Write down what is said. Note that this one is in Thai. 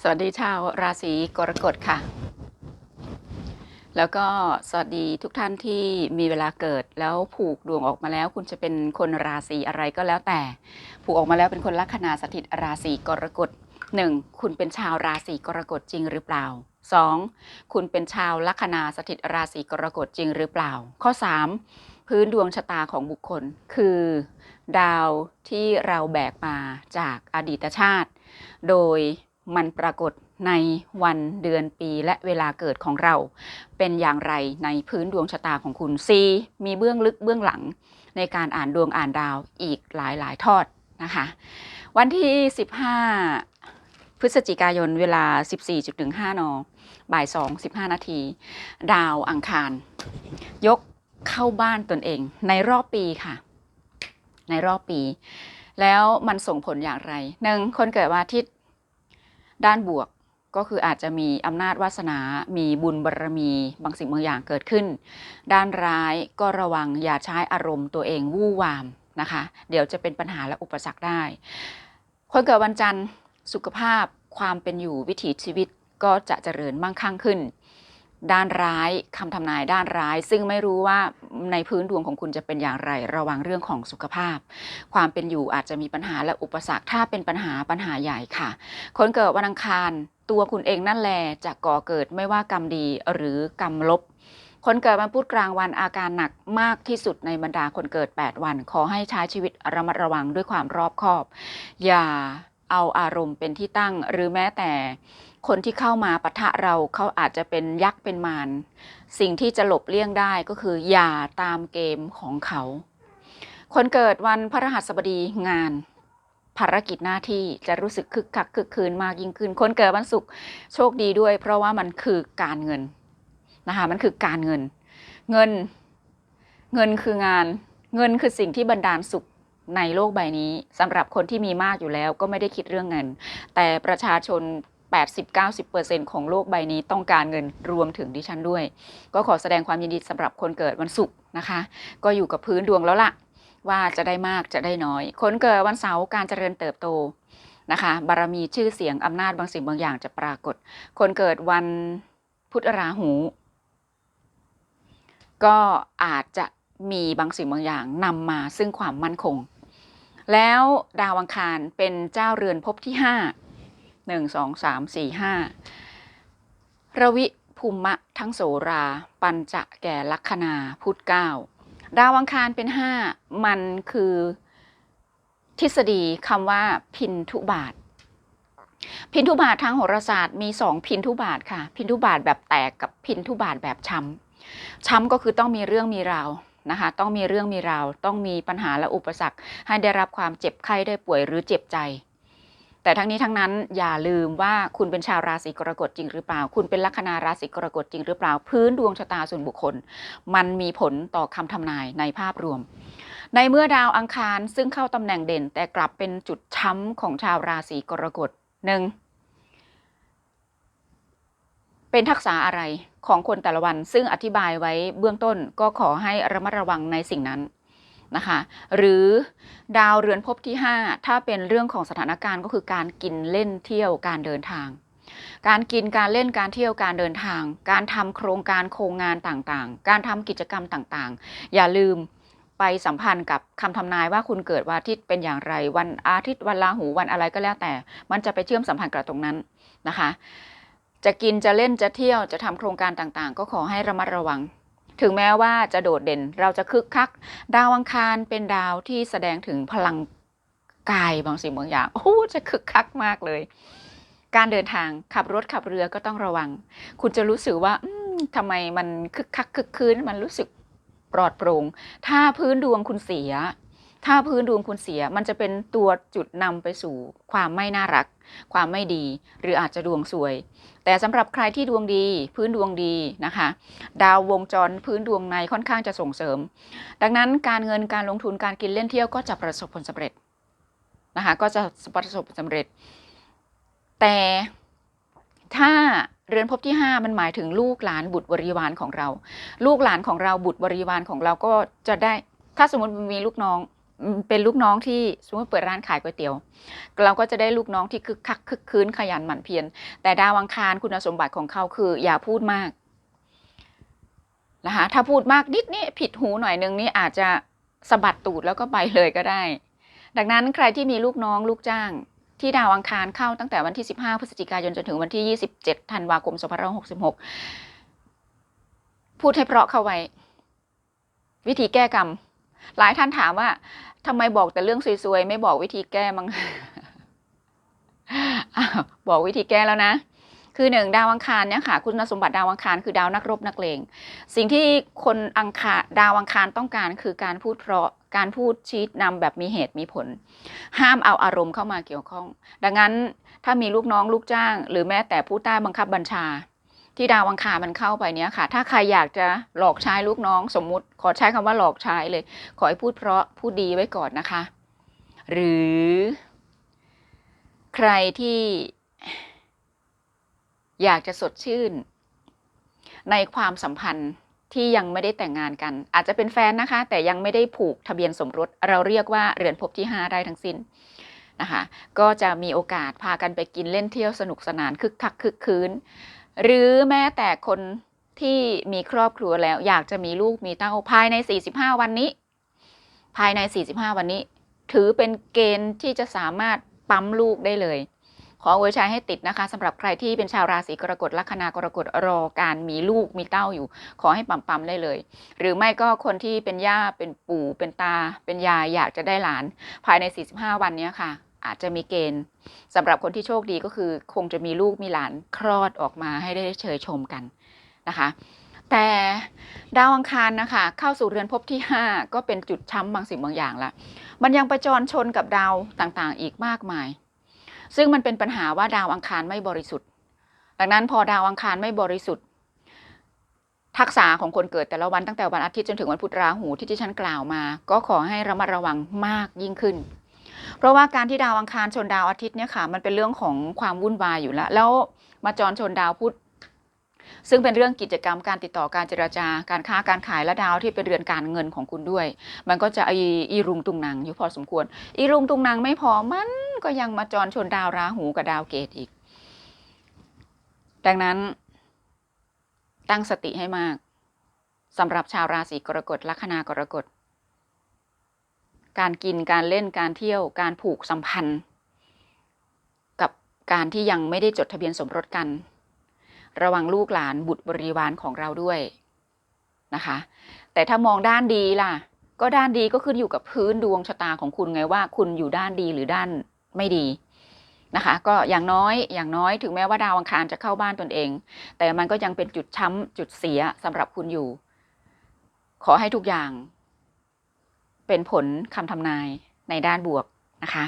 สวัสดีชาวราศีกรกฎค่ะ แล้วก็สวัสดีทุกท่านที่มีเวลาเกิดแล้วผูกดวงออกมาแล้ว คุณจะเป็นคนราศีอะไรก็แล้วแต่ ผูกออกมาแล้วเป็นคนลัคนาสถิตราศีกรกฎหนึ่งคุณเป็นชาวราศีกรกฎจริงหรือเปล่าสองคุณเป็นชาวลัคนาสถิตราศีกรกฎจริงหรือเปล่า ข้อสามพื้นดวงชะตาของบุคคล คือ ดาวที่เราแบกมาจากอดีตชาติ โดย มันปรากฏในวันเดือนปีและเวลาเกิดของเรา เป็นอย่างไรในพื้นดวงชะตาของคุณ C มีเบื้องลึกเบื้องหลังในการอ่านดวงอ่านดาวอีกหลายหลายทอดนะคะ วันที่ 15 พฤศจิกายนเวลา 14.15 น บ่าย 2 15 นาที ดาวอังคาร ยกเข้าบ้านตนเองในรอบปีค่ะ ในรอบปี แล้วมันส่งผลอย่างไรหนึ่งคนเกิดวันอาทิตย์ ด้านบวกก็คืออาจจะมีอำนาจวาสนา มีบุญบารรมี บางสิ่งบางอย่างเกิดขึ้น ด้านร้ายก็ระวังอย่าใช้อารมณ์ตัวเองวู่วามนะคะ เดี๋ยวจะเป็นปัญหาและอุปสรรคได้ คนเกิดวันจันทร์สุขภาพความเป็นอยู่วิถีชีวิตก็จะเจริญมั่งคั่งขึ้น ด้านร้ายคำทำนายด้านร้าย ซึ่งไม่รู้ว่าในพื้นดวงของคุณจะเป็นอย่างไร ระวังเรื่องของสุขภาพ ความเป็นอยู่อาจจะมีปัญหาและอุปสรรคถ้าเป็นปัญหาปัญหาใหญ่ค่ะ คนเกิดวันอังคาร ตัวคุณเองนั่นแหละจะก่อเกิดไม่ว่ากรรมดีหรือกรรมลบ คนเกิดวันพุธกลางวันอาการหนักมากที่สุดในบรรดาคนเกิด 8 วัน ขอให้ใช้ชีวิตระมัดระวังด้วยความรอบคอบ อย่าเอาอารมณ์เป็นที่ตั้งหรือแม้แต่ คนที่เข้ามาปะทะเราเขาอาจจะเป็นยักษ์เป็นมารสิ่งที่จะหลบเลี่ยงได้ก็คือ อย่าตามเกมของเขา คนเกิดวันพฤหัสบดีงาน ภารกิจหน้าที่จะรู้สึกคึกคักคึกคืนมากยิ่งขึ้น คนเกิดวันศุกร์โชคดีด้วย เพราะว่ามันคือการเงินนะคะมันคือการเงิน เงินเงินคืองาน เงินคือสิ่งที่บันดาลสุขในโลกใบนี้สำหรับคนที่มีมากอยู่แล้วก็ไม่ได้คิดเรื่องเงิน แต่ประชาชน 80-90%ของโลกใบนี้ต้องการเงินรวมถึงดิฉันด้วย ก็ขอแสดงความยินดีสำหรับคนเกิดวันศุกร์นะคะ ก็อยู่กับพื้นดวงแล้วล่ะ ว่าจะได้มากจะได้น้อย คนเกิดวันเสาร์การเจริญเติบโตนะคะบารมีชื่อเสียงอำนาจบางสิ่งบางอย่างจะปรากฏ คนเกิดวันพุธราหู ก็อาจจะมีบางสิ่งบางอย่างนำมาซึ่งความมั่นคง แล้วดาวอังคารเป็นเจ้าเรือนภพที่ห้า หนึ่งสองสามสี่ห้าระวิภูมะทั้งโสรา ปัญจะแก่ลัคนาพุทธเก้าดาวอังคารเป็นห้ามันคือทฤษฎีคำว่าพินทุบาท พินทุบาททางโหราศาสตร์มีสองพินทุบาทค่ะ พินทุบาทแบบแตกกับพินทุบาทแบบช้ำช้ำก็คือต้องมีเรื่องมีราวนะคะ ต้องมีเรื่องมีราว ต้องมีปัญหาและอุปสรรค ให้ได้รับความเจ็บไข้ได้ป่วยหรือเจ็บใจ แต่ทั้งนี้ทั้งนั้นอย่าลืมว่าคุณเป็นชาวราศีกรกฎจริงหรือเปล่า คุณเป็นลัคนาราศีกรกฎจริงหรือเปล่า พื้นดวงชะตาส่วนบุคคล มันมีผลต่อคำทำนายในภาพรวม ในเมื่อดาวอังคารซึ่งเข้าตำแหน่งเด่น แต่กลับเป็นจุดช้ำของชาวราศีกรกฎหนึ่งเป็นทักษะอะไรของคนแต่ละวัน ซึ่งอธิบายไว้เบื้องต้นก็ขอให้ระมัดระวังในสิ่งนั้น นะคะ หรือดาวเรือนภพที่ 5 ถ้าเป็นเรื่องของสถานการณ์ก็คือการกินเล่นเที่ยวการเดินทาง การกินการเล่นการเที่ยวการเดินทาง การทำโครงการโครงงานต่างๆ การทำกิจกรรมต่างๆ อย่าลืมไปสัมพันธ์กับคำทำนายว่าคุณเกิดวันอาทิตย์เป็นอย่างไรวันอาทิตย์วันราหูวันอะไรก็แล้วแต่ มันจะไปเชื่อมสัมพันธ์กับตรงนั้นนะคะ จะกินจะเล่นจะเที่ยวจะทำโครงการต่างๆ ก็ขอให้ระมัดระวัง ถึงแม้ว่าจะโดดเด่นเราจะคึกคัก ดาวอังคารเป็นดาวที่แสดงถึงพลังกายบางสิ่งบางอย่างโอ้จะคึกคักมากเลย การเดินทางขับรถขับเรือก็ต้องระวัง คุณจะรู้สึกว่าทำไมมันคึกคักคึกคืนมันรู้สึกปลอดโปร่งถ้าพื้นดวงคุณเสีย ถ้าพื้นดวงคุณเสียมันจะเป็นตัวจุดนำไปสู่ความไม่น่ารัก ความไม่ดี หรืออาจจะดวงสวย แต่สำหรับใครที่ดวงดีพื้นดวงดีนะคะ ดาววงจรพื้นดวงในค่อนข้างจะส่งเสริม ดังนั้นการเงินการลงทุนการกินเล่นเที่ยวก็จะประสบผลสำเร็จนะคะก็จะประสบผลสำเร็จ แต่ถ้าเรือนภพที่ 5 มันหมายถึงลูกหลานบุตรบริวารของเรา ลูกหลานของเราบุตรบริวารของเราก็จะได้ ถ้าสมมติมีลูกน้อง เป็นลูกน้องที่สมมติเปิดร้านขายก๋วยเตี๋ยว เราก็จะได้ลูกน้องที่คึกคักคึกคืนขยันหมั่นเพียรแต่ดาวอังคารคุณสมบัติของเขาคือ อย่าพูดมากนะคะถ้าพูดมากนิดนี่ผิดหูหน่อยนึงนี่อาจจะสะบัดตูดแล้วก็ไปเลยก็ได้ ดังนั้นใครที่มีลูกน้องลูกจ้าง ที่ดาวอังคารเข้าตั้งแต่วันที่ 15 พฤศจิกายนจนถึงวันที่ 27 ธันวาคม 2566 พูดให้เพราะเข้าไว้ วิธีแก้กรรม หลายท่านถามว่า ทำไมบอกแต่เรื่องซวยๆไม่บอกวิธีแก้มั้งอ้าวบอกวิธีแก้แล้วนะ คือหนึ่งดาวอังคารเนี่ยค่ะ คุณสมบัติดาวอังคารคือดาวนักรบนักเลง สิ่งที่คนอังคารดาวอังคารต้องการคือการพูดเพราะการพูดชี้นำแบบมีเหตุมีผล ห้ามเอาอารมณ์เข้ามาเกี่ยวข้อง ดังนั้นถ้ามีลูกน้องลูกจ้าง หรือแม้แต่ผู้ใต้บังคับบัญชา ที่ดาวอังคารมันเข้าไปเนี้ยค่ะ ถ้าใครอยากจะหลอกใช้ลูกน้องสมมุติ ขอใช้คำว่าหลอกใช้เลย ขอให้พูดเพราะพูดดีไว้ก่อนนะคะ หรือ ใครที่อยากจะสดชื่น ในความสัมพันธ์ที่ยังไม่ได้แต่งงานกัน อาจจะเป็นแฟนนะคะ แต่ยังไม่ได้ผูกทะเบียนสมรส เราเรียกว่าเรือนภพที่ 5 ได้ทั้งสิ้นนะคะ ก็จะมีโอกาสพากันไปกินเล่นเที่ยวสนุกสนานคึกคักคึกคืน หรือแม้แต่คนที่มีครอบครัวแล้ว อยากจะมีลูกมีเต้าภายใน 45 วันนี้ ภายใน 45 วันนี้ ถือเป็นเกณฑ์ที่จะสามารถปั๊มลูกได้เลย ขออวยชัยให้ติดนะคะสำหรับใครที่เป็นชาวราศีกรกฎลัคนากรกฎรอการมีลูกมีเต้าอยู่ ขอให้ปั๊มปั๊มๆได้เลย หรือไม่ก็คนที่เป็นย่าเป็นปู่เป็นตา เป็นยายอยากจะได้หลาน ภายใน 45 วันนี้ค่ะ อาจจะมีเกณฑ์สำหรับคนที่โชคดีก็คือ คงจะมีลูกมีหลานคลอดออกมาให้ได้เชยชมกันนะคะ แต่ดาวอังคารนะคะเข้าสู่เรือนภพที่ 5 ก็เป็นจุดช้ำบางสิ่งบางอย่างละมันยังไปจรชนกับดาวต่างๆ อีกมากมาย ซึ่งมันเป็นปัญหาว่าดาวอังคารไม่บริสุทธิ์ ดังนั้นพอดาวอังคารไม่บริสุทธิ์ ทักษะของคนเกิดแต่ละวันตั้งแต่วันอาทิตย์จนถึงวันพุธราหูที่ที่ฉันกล่าวมา ก็ขอให้ระมัดระวังมากยิ่งขึ้น เพราะว่าการที่ดาวอังคารชนดาวอาทิตย์เนี่ยค่ะมันเป็นเรื่องของความวุ่นวายอยู่แล้ว แล้วมาจรชนดาวพุธซึ่งเป็นเรื่องกิจกรรมการติดต่อการเจราจาการค้าการขายและดาวที่เป็นเรือนการเงินของคุณด้วย มันก็จะอีอีรุงตุงนางอยู่พอสมควร อีรุงตุงนางไม่พอมันก็ยังมาจรชนดาวราหูกับดาวเกตอีก ดังนั้น ตั้งสติให้มากสำหรับชาวราศีกรกฎลัคนากรกฎ การกินการเล่นการเที่ยวการผูกสัมพันธ์ กับการที่ยังไม่ได้จดทะเบียนสมรสกัน ระวังลูกหลานบุตรบริวารของเราด้วยนะคะ แต่ถ้ามองด้านดีล่ะ ก็ด้านดีก็ขึ้นอยู่กับพื้นดวงชะตาของคุณไงว่า คุณอยู่ด้านดีหรือด้านไม่ดีนะคะ ก็อย่างน้อยอย่างน้อยถึงแม้ว่าดาวอังคารจะเข้าบ้านตนเอง แต่มันก็ยังเป็นจุดช้ำจุดเสียสำหรับคุณอยู่ ขอให้ทุกอย่าง เป็นผลคำทำนายในด้านบวกนะคะ